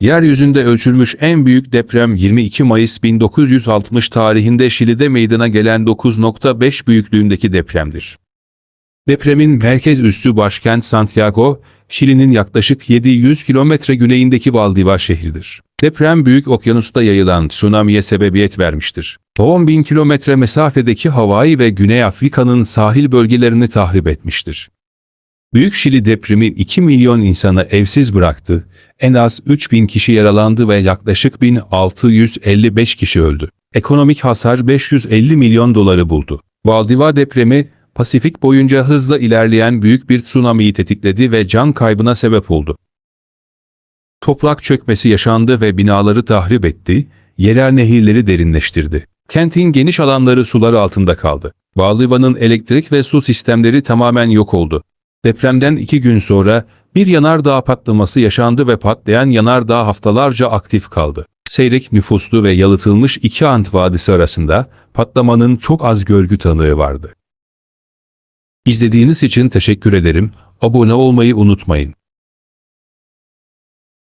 Yeryüzünde ölçülmüş en büyük deprem 22 Mayıs 1960 tarihinde Şili'de meydana gelen 9.5 büyüklüğündeki depremdir. Depremin merkez üssü başkent Santiago, Şili'nin yaklaşık 700 kilometre güneyindeki Valdiva şehridir. Deprem Büyük Okyanus'ta yayılan tsunamiye sebebiyet vermiştir. 10 bin kilometre mesafedeki Hawaii ve Güney Afrika'nın sahil bölgelerini tahrip etmiştir. Büyük Şili depremi 2 milyon insanı evsiz bıraktı, en az 3 bin kişi yaralandı ve yaklaşık 1655 kişi öldü. Ekonomik hasar 550 milyon doları buldu. Valdiva depremi, Pasifik boyunca hızla ilerleyen büyük bir tsunamiyi tetikledi ve can kaybına sebep oldu. Toprak çökmesi yaşandı ve binaları tahrip etti, yerel nehirleri derinleştirdi. Kentin geniş alanları sular altında kaldı. Valdiva'nın elektrik ve su sistemleri tamamen yok oldu. Depremden iki gün sonra bir yanardağ patlaması yaşandı ve patlayan yanardağ haftalarca aktif kaldı. Seyrek nüfuslu ve yalıtılmış iki Ant Vadisi arasında patlamanın çok az görgü tanığı vardı. İzlediğiniz için teşekkür ederim. Abone olmayı unutmayın.